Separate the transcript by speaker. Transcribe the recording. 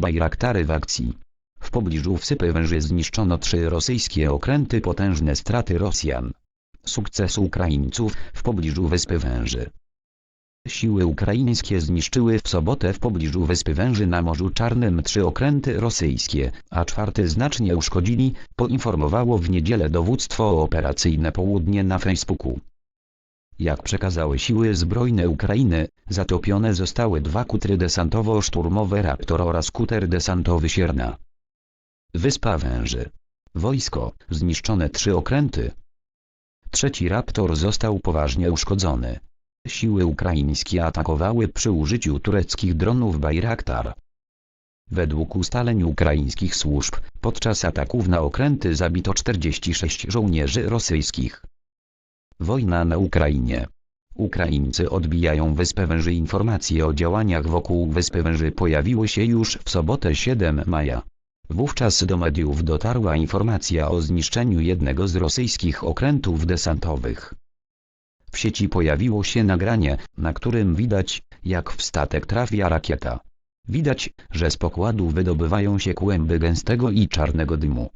Speaker 1: Bajraktary w akcji. W pobliżu wsypy węży zniszczono trzy rosyjskie okręty potężne straty Rosjan. Sukces Ukraińców w pobliżu wyspy węży. Siły ukraińskie zniszczyły w sobotę w pobliżu wyspy węży na Morzu Czarnym trzy okręty rosyjskie, a czwarty znacznie uszkodzili, poinformowało w niedzielę dowództwo operacyjne Południe na Facebooku. Jak przekazały siły zbrojne Ukrainy, zatopione zostały dwa kutry desantowo-szturmowe Raptor oraz kuter desantowy Sierna. Wyspa Węży. Wojsko, zniszczone trzy okręty. Trzeci Raptor został poważnie uszkodzony. Siły ukraińskie atakowały przy użyciu tureckich dronów Bayraktar. Według ustaleń ukraińskich służb, podczas ataków na okręty zabito 46 żołnierzy rosyjskich. Wojna na Ukrainie. Ukraińcy odbijają Wyspę Węży. Informacje o działaniach wokół Wyspy Węży pojawiły się już w sobotę 7 maja. Wówczas do mediów dotarła informacja o zniszczeniu jednego z rosyjskich okrętów desantowych. W sieci pojawiło się nagranie, na którym widać, jak w statek trafia rakieta. Widać, że z pokładu wydobywają się kłęby gęstego i czarnego dymu.